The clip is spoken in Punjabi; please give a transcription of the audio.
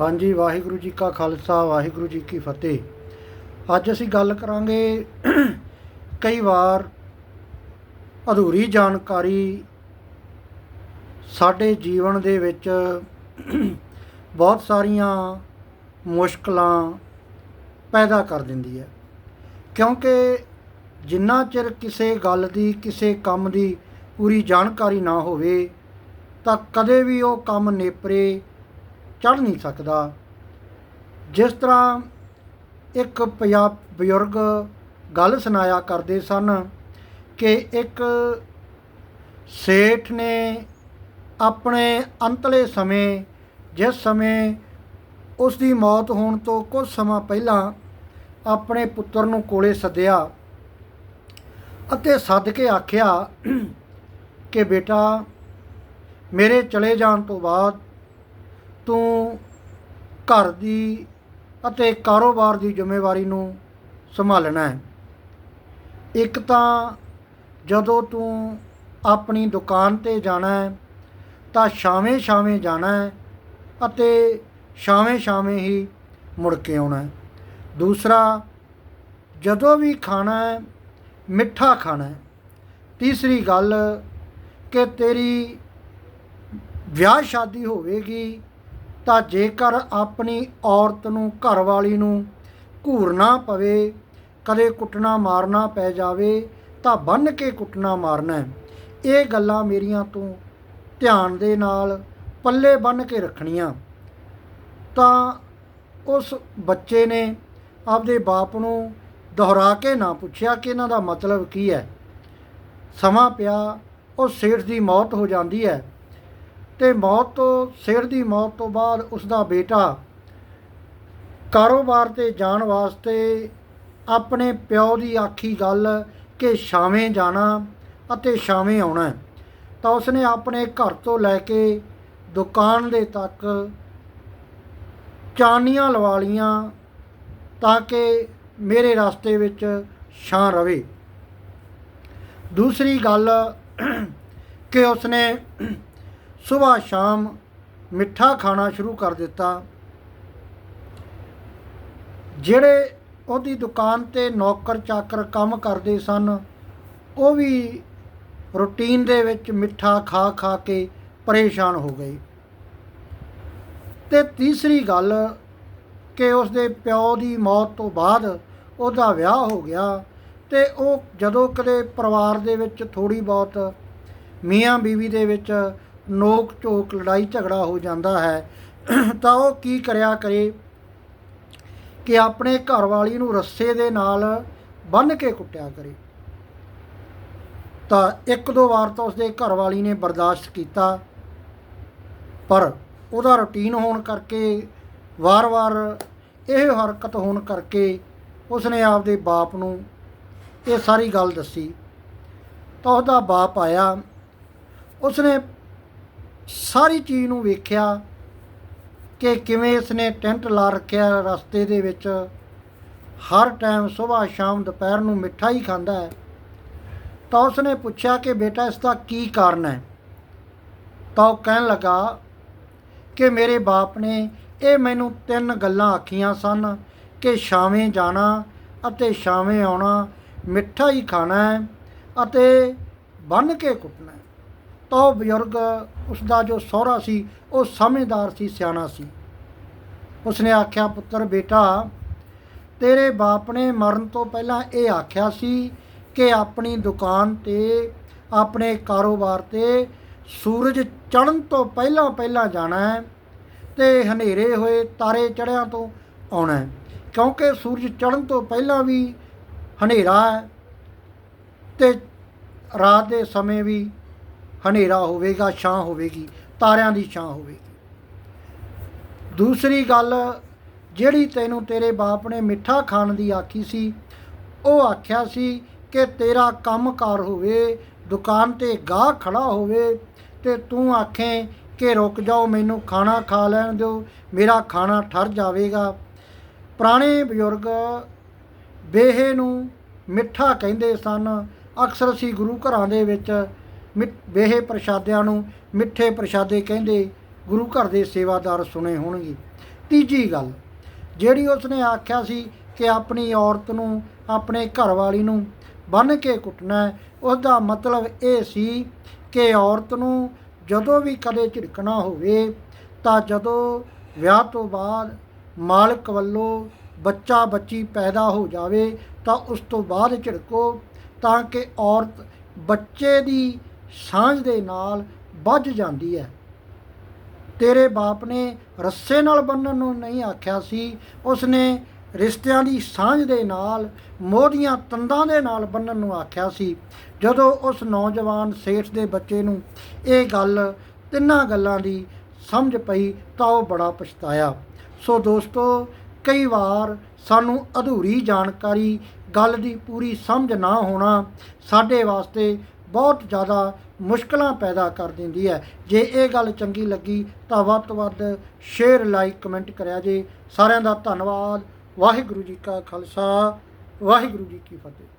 ਹਾਂਜੀ, ਵਾਹਿਗੁਰੂ ਜੀ ਕਾ ਖਾਲਸਾ, ਵਾਹਿਗੁਰੂ ਜੀ ਕੀ ਫਤਿਹ। ਅੱਜ ਅਸੀਂ ਗੱਲ ਕਰਾਂਗੇ ਕਈ ਵਾਰ ਅਧੂਰੀ ਜਾਣਕਾਰੀ ਸਾਡੇ ਜੀਵਨ ਦੇ ਵਿੱਚ ਬਹੁਤ ਸਾਰੀਆਂ ਮੁਸ਼ਕਲਾਂ ਪੈਦਾ ਕਰ ਦਿੰਦੀ ਹੈ। ਕਿਉਂਕਿ ਜਿੰਨਾ ਚਿਰ ਕਿਸੇ ਗੱਲ ਦੀ, ਕਿਸੇ ਕੰਮ ਦੀ ਪੂਰੀ ਜਾਣਕਾਰੀ ਨਾ ਹੋਵੇ, ਤਾਂ ਕਦੇ ਵੀ ਉਹ ਕੰਮ ਨੇਪਰੇ ਚੜ ਨਹੀਂ ਸਕਦਾ। ਜਿਸ ਤਰ੍ਹਾਂ ਇੱਕ ਪੰਜਾਬ ਬਜ਼ੁਰਗ ਗੱਲ ਸੁਣਾਇਆ ਕਰਦੇ ਸਨ ਕਿ ਇੱਕ ਸੇਠ ਨੇ ਆਪਣੇ ਅੰਤਲੇ ਸਮੇਂ, ਜਿਸ ਸਮੇਂ ਉਸ ਦੀ ਮੌਤ ਹੋਣ ਤੋਂ ਕੁਝ ਸਮਾਂ ਪਹਿਲਾਂ ਆਪਣੇ ਪੁੱਤਰ ਨੂੰ ਕੋਲੇ ਸੱਦਿਆ ਅਤੇ ਸੱਦ ਕੇ ਆਖਿਆ ਕਿ ਬੇਟਾ, ਮੇਰੇ ਚਲੇ ਜਾਣ ਤੋਂ ਬਾਅਦ ਤੂੰ ਘਰ ਦੀ ਅਤੇ ਕਾਰੋਬਾਰ ਦੀ ਜ਼ਿੰਮੇਵਾਰੀ ਨੂੰ ਸੰਭਾਲਣਾ ਹੈ। ਇੱਕ ਤਾਂ ਜਦੋਂ ਤੂੰ ਆਪਣੀ ਦੁਕਾਨ ਤੇ ਜਾਣਾ ਹੈ, ਤਾਂ ਛਾਵੇਂ ਛਾਵੇਂ ਜਾਣਾ ਹੈ ਅਤੇ ਛਾਵੇਂ ਛਾਵੇਂ ਹੀ ਮੁੜ ਕੇ ਆਉਣਾ ਹੈ। ਦੂਸਰਾ, ਜਦੋਂ ਵੀ ਖਾਣਾ ਹੈ, ਮਿੱਠਾ ਖਾਣਾ ਹੈ। ਤੀਸਰੀ ਗੱਲ, ਕਿ ਤੇਰੀ ਵਿਆਹ ਸ਼ਾਦੀ ਹੋਵੇਗੀ ਤਾਂ ਜੇਕਰ ਆਪਣੀ ਔਰਤ ਨੂੰ ਘਰਵਾਲੀ ਨੂੰ ਘੂਰਨਾ ਪਵੇ, ਕਦੇ ਕੁੱਟਣਾ ਮਾਰਨਾ ਪੈ ਜਾਵੇ, ਤਾਂ ਬੰਨ ਕੇ ਕੁੱਟਣਾ ਮਾਰਨਾ ਇਹ ਗੱਲਾਂ ਮੇਰੀਆਂ ਤੋਂ ਧਿਆਨ ਦੇ ਨਾਲ ਪੱਲੇ ਬੰਨ ਕੇ ਰੱਖਣੀਆਂ। ਤਾਂ ਉਸ ਬੱਚੇ ਨੇ ਆਪਦੇ ਬਾਪ ਨੂੰ ਦੁਹਰਾ ਕੇ ਨਾ ਪੁੱਛਿਆ ਕਿ ਇਹਨਾਂ ਦਾ ਮਤਲਬ ਕੀ ਹੈ। ਸਮਾਂ ਪਿਆ, ਉਹ ਸੇਠ ਦੀ ਮੌਤ ਹੋ ਜਾਂਦੀ ਹੈ। ਤੇ ਮੌਤ ਤੋਂ, ਸਿਰ ਦੀ ਮੌਤ ਤੋਂ ਬਾਅਦ ਉਸ ਦਾ ਬੇਟਾ ਕਾਰੋਬਾਰ ਤੇ ਜਾਣ ਵਾਸਤੇ ਆਪਣੇ ਪਿਓ ਦੀ ਆਖੀ ਗੱਲ ਕਿ ਸ਼ਾਵੇਂ ਜਾਣਾ ਅਤੇ ਸ਼ਾਵੇਂ ਆਉਣਾ। ਤਾਂ ਉਸਨੇ ਆਪਣੇ ਘਰ ਤੋਂ ਲੈ ਕੇ ਦੁਕਾਨ ਦੇ ਤੱਕ ਚਾਨੀਆਂ ਲਵਾ ਲੀਆਂ ਤਾਂ ਕਿ ਮੇਰੇ ਰਸਤੇ ਵਿੱਚ ਛਾਂ ਰਵੇ। ਦੂਸਰੀ ਗੱਲ ਕਿ ਉਸਨੇ ਸਵੇਰ ਸ਼ਾਮ ਮਿੱਠਾ ਖਾਣਾ ਸ਼ੁਰੂ ਕਰ ਦਿੱਤਾ। ਜਿਹੜੇ ਉਹਦੀ ਦੁਕਾਨ ਤੇ ਨੌਕਰ ਚਾਕਰ ਕੰਮ ਕਰਦੇ ਸਨ, ਉਹ ਵੀ ਰੂਟੀਨ ਦੇ ਵਿੱਚ ਮਿੱਠਾ ਖਾ ਖਾ ਕੇ ਪਰੇਸ਼ਾਨ ਹੋ ਗਏ। ਤੇ ਤੀਸਰੀ ਗੱਲ ਕਿ ਉਸ ਦੇ ਪਿਓ ਦੀ ਮੌਤ ਤੋਂ ਬਾਅਦ ਉਹਦਾ ਵਿਆਹ ਹੋ ਗਿਆ ਤੇ ਉਹ ਜਦੋਂ ਕਦੇ ਪਰਿਵਾਰ ਦੇ ਵਿੱਚ ਥੋੜੀ ਬਹੁਤ ਮੀਆਂ ਬੀਵੀ ਦੇ ਵਿੱਚ ਨੋਕ ਝੋਕ ਲੜਾਈ ਝਗੜਾ ਹੋ ਜਾਂਦਾ ਹੈ, ਤਾਂ ਉਹ ਕੀ ਕਰਿਆ ਕਰੇ ਕਿ ਆਪਣੇ ਘਰ ਵਾਲੀ ਨੂੰ ਰੱਸੇ ਦੇ ਨਾਲ ਬੰਨ ਕੇ ਕੁੱਟਿਆ ਕਰੇ। ਤਾਂ ਇੱਕ ਦੋ ਵਾਰ ਤਾਂ ਉਸਦੇ ਘਰ ਵਾਲੀ ਨੇ ਬਰਦਾਸ਼ਤ ਕੀਤਾ, ਪਰ ਉਹਦਾ ਰੁਟੀਨ ਹੋਣ ਕਰਕੇ, ਵਾਰ-ਵਾਰ ਇਹ ਹਰਕਤ ਹੋਣ ਕਰਕੇ ਉਸਨੇ ਆਪਦੇ ਬਾਪ ਨੂੰ ਇਹ ਸਾਰੀ ਗੱਲ ਦੱਸੀ। ਤਾਂ ਉਹਦਾ ਬਾਪ ਆਇਆ, ਉਸਨੇ ਸਾਰੀ ਚੀਜ਼ ਨੂੰ ਵੇਖਿਆ ਕਿ ਕਿਵੇਂ ਇਸਨੇ ਟੈਂਟ ਲਾ ਰੱਖਿਆ ਰਸਤੇ ਦੇ ਵਿੱਚ, ਹਰ ਟਾਈਮ ਸਵੇਰ ਸ਼ਾਮ ਦੁਪਹਿਰ ਨੂੰ ਮਿੱਠਾ ਹੀ ਖਾਂਦਾ ਹੈ, ਤਾਂ ਉਸਨੇ ਪੁੱਛਿਆ ਕਿ ਬੇਟਾ, ਇਸ ਦਾ ਕੀ ਕਾਰਨ ਹੈ? ਤਾਂ ਉਹ ਕਹਿਣ ਲੱਗਾ ਕਿ ਮੇਰੇ ਬਾਪ ਨੇ ਇਹ ਮੈਨੂੰ ਤਿੰਨ ਗੱਲਾਂ ਆਖੀਆਂ ਸਨ ਕਿ ਸ਼ਾਵੇਂ ਜਾਣਾ ਅਤੇ ਸ਼ਾਵੇਂ ਆਉਣਾ, ਮਿੱਠਾ ਹੀ ਖਾਣਾ ਹੈ ਅਤੇ ਬੰਨ ਕੇ ਕੁੱਟਣਾ ਤਾਂ ਉਹ ਬਜ਼ੁਰਗ ਉਸ ਦਾ ਜੋ ਸਹੁਰਾ ਸੀ, ਉਹ ਸਮਝਦਾਰ ਸੀ, ਸਿਆਣਾ ਸੀ। ਉਸਨੇ ਆਖਿਆ, ਪੁੱਤਰ ਬੇਟਾ, ਤੇਰੇ ਬਾਪ ਨੇ ਮਰਨ ਤੋਂ ਪਹਿਲਾਂ ਇਹ ਆਖਿਆ ਸੀ ਕਿ ਆਪਣੀ ਦੁਕਾਨ ਤੇ, ਆਪਣੇ ਕਾਰੋਬਾਰ ਤੇ ਸੂਰਜ ਚੜ੍ਹਨ ਤੋਂ ਪਹਿਲਾਂ ਪਹਿਲਾਂ ਜਾਣਾ ਹੈ ਤੇ ਹਨੇਰੇ ਹੋਏ ਤਾਰੇ ਚੜ੍ਹਿਆਂ ਤੋਂ ਆਉਣਾ ਹੈ। ਕਿਉਂਕਿ ਸੂਰਜ ਚੜ੍ਹਨ ਤੋਂ ਪਹਿਲਾਂ ਵੀ ਹਨੇਰਾ ਹੈ ਤੇ ਰਾਤ ਦੇ ਸਮੇਂ ਵੀ ਹਨੇਰਾ ਹੋਵੇਗਾ, ਛਾਂ ਹੋਵੇਗੀ, ਤਾਰਿਆਂ ਦੀ ਛਾਂ ਹੋਵੇਗੀ। ਦੂਸਰੀ ਗੱਲ, ਜਿਹੜੀ ਤੈਨੂੰ ਤੇਰੇ ਬਾਪ ਨੇ ਮਿੱਠਾ ਖਾਣ ਦੀ ਆਖੀ ਸੀ, ਉਹ ਆਖਿਆ ਸੀ ਕਿ ਤੇਰਾ ਕੰਮਕਾਰ ਹੋਵੇ, ਦੁਕਾਨ ਤੇ ਗਾਹ ਖੜਾ ਹੋਵੇ, ਤੇ ਤੂੰ ਆਖੇ ਕਿ ਰੁਕ ਜਾਓ, ਮੈਨੂੰ ਖਾਣਾ ਖਾ ਲੈਣ ਦਿਓ, ਮੇਰਾ ਖਾਣਾ ਠਰ ਜਾਵੇਗਾ। ਪੁਰਾਣੇ ਬਜ਼ੁਰਗ ਬੇਹੇ ਨੂੰ ਮਿੱਠਾ ਕਹਿੰਦੇ ਸਨ। ਅਕਸਰ ਅਸੀਂ ਗੁਰੂ ਘਰਾਂ ਦੇ ਵਿੱਚ ਮਿ- ਬੇਹੇ ਪ੍ਰਸ਼ਾਦਿਆਂ ਨੂੰ ਮਿੱਠੇ ਪ੍ਰਸ਼ਾਦੇ ਕਹਿੰਦੇ ਗੁਰੂ ਘਰ ਦੇ ਸੇਵਾਦਾਰ ਸੁਣੇ ਹੋਣਗੇ। ਤੀਜੀ ਗੱਲ, ਜਿਹੜੀ ਉਸਨੇ ਆਖਿਆ ਸੀ ਕਿ ਆਪਣੀ ਔਰਤ ਨੂੰ, ਆਪਣੇ ਘਰ ਵਾਲੀ ਨੂੰ ਬੰਨ ਕੇ ਕੁੱਟਣਾ ਹੈ ਉਸ ਦਾ ਮਤਲਬ ਇਹ ਸੀ ਕਿ ਔਰਤ ਨੂੰ ਜਦੋਂ ਵੀ ਕਦੇ ਝਿੜਕਣਾ ਹੋਵੇ ਤਾਂ ਜਦੋਂ ਵਿਆਹ ਤੋਂ ਬਾਅਦ ਮਾਲਕ ਵੱਲੋਂ ਬੱਚਾ ਬੱਚੀ ਪੈਦਾ ਹੋ ਜਾਵੇ ਤਾਂ ਉਸ ਤੋਂ ਬਾਅਦ ਝਿੜਕੋ ਤਾਂ ਕਿ ਔਰਤ ਬੱਚੇ ਦੀ ਸਾਂਝ ਦੇ ਨਾਲ ਵੱਜ ਜਾਂਦੀ ਹੈ। ਤੇਰੇ ਬਾਪ ਨੇ ਰੱਸੇ ਨਾਲ ਬੰਨਣ ਨੂੰ ਨਹੀਂ ਆਖਿਆ ਸੀ। ਉਸਨੇ ਰਿਸ਼ਤਿਆਂ ਦੀ ਸਾਂਝ ਦੇ ਨਾਲ ਮੋਹ ਦੀਆਂ ਤੰਦਾਂ ਦੇ ਨਾਲ ਬੰਨਣ ਨੂੰ ਆਖਿਆ ਸੀ। ਜਦੋਂ ਉਸ ਨੌਜਵਾਨ ਸੇਠ ਦੇ ਬੱਚੇ ਨੂੰ ਇਹ ਗੱਲ ਤਿੰਨਾਂ ਗੱਲਾਂ ਦੀ ਸਮਝ ਪਈ ਤਾਂ ਉਹ ਬੜਾ ਪਛਤਾਇਆ। ਸੋ ਦੋਸਤੋ, ਕਈ ਵਾਰ ਸਾਨੂੰ ਅਧੂਰੀ ਜਾਣਕਾਰੀ, ਗੱਲ ਦੀ ਪੂਰੀ ਸਮਝ ਨਾ ਹੋਣਾ ਸਾਡੇ ਵਾਸਤੇ ਬਹੁਤ ਜ਼ਿਆਦਾ ਮੁਸ਼ਕਲਾਂ ਪੈਦਾ ਕਰ ਦਿੰਦੀ ਹੈ। ਜੇ ਇਹ ਗੱਲ ਚੰਗੀ ਲੱਗੀ ਤਾਂ ਵੱਧ ਤੋਂ ਵੱਧ ਸ਼ੇਅਰ ਲਾਈਕ ਕਮੈਂਟ ਕਰਿਆ ਜੇ। ਸਾਰਿਆਂ ਦਾ ਧੰਨਵਾਦ। ਵਾਹਿਗੁਰੂ ਜੀ ਕਾ ਖਾਲਸਾ। ਵਾਹਿਗੁਰੂ ਜੀ ਕੀ ਫਤਿਹ।